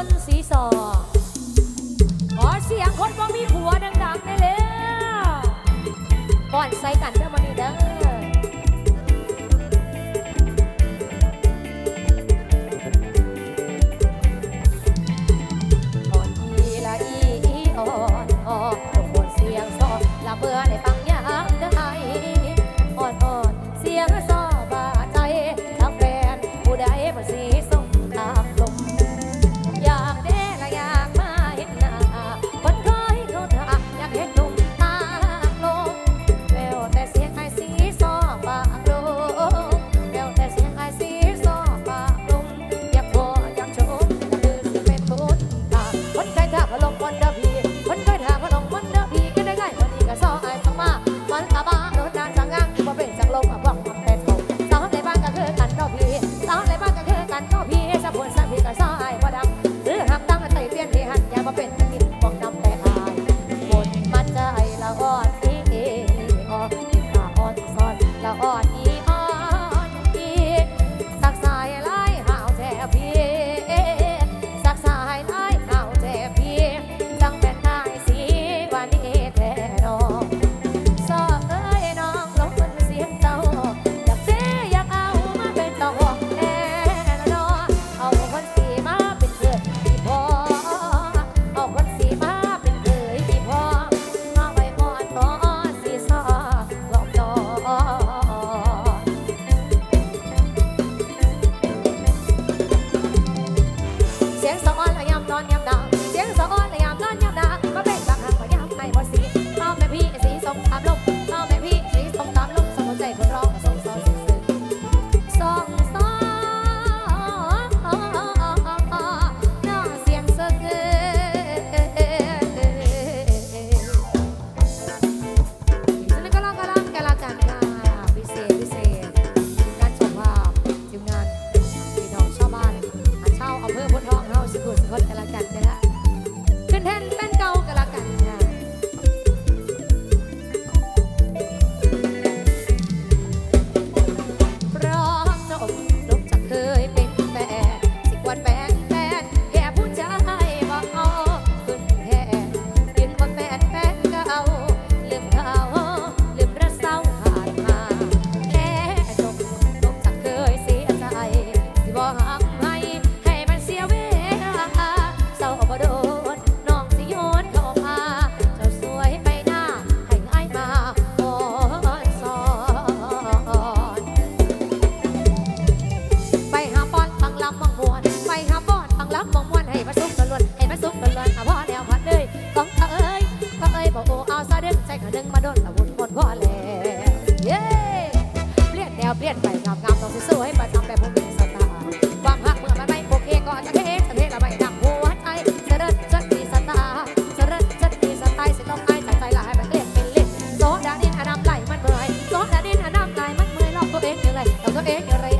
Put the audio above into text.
คนสีสอขอเสียงคนบ่มีผัวดังๆได้แล้วก่อนใส่กันเด้อ sáng 6 องรับมองมวนให้มาสุกตะลวนให้มาสุกตะลวนเอาว่าแนวพัดเลยกองเอ้ยกองเอ้ยบอกโอ้เอาซาเด้งใจกระดึงมาโดนตะวุ่นหมดพอแล้วเย้เปลี่ยนแนวเปลี่ยนไปงามงามต้องสู้ให้มาทำแบบผมเป็นสตาร์ความหักเมื่อมันไม่โอเคก็จะเทจะเทละไม่ดังหัวใจเสริญฉันมีสตาร์เสริญฉันมีสไตล์สิต้องอายจากใจละให้มันเล่นเป็นเล่นโซดาดินอนามไหลมันเมื่อยโซดาดินอนามไหลมันเมื่อยลอบตัวเองอยู่เลรลอบตัวเองอยู่เลย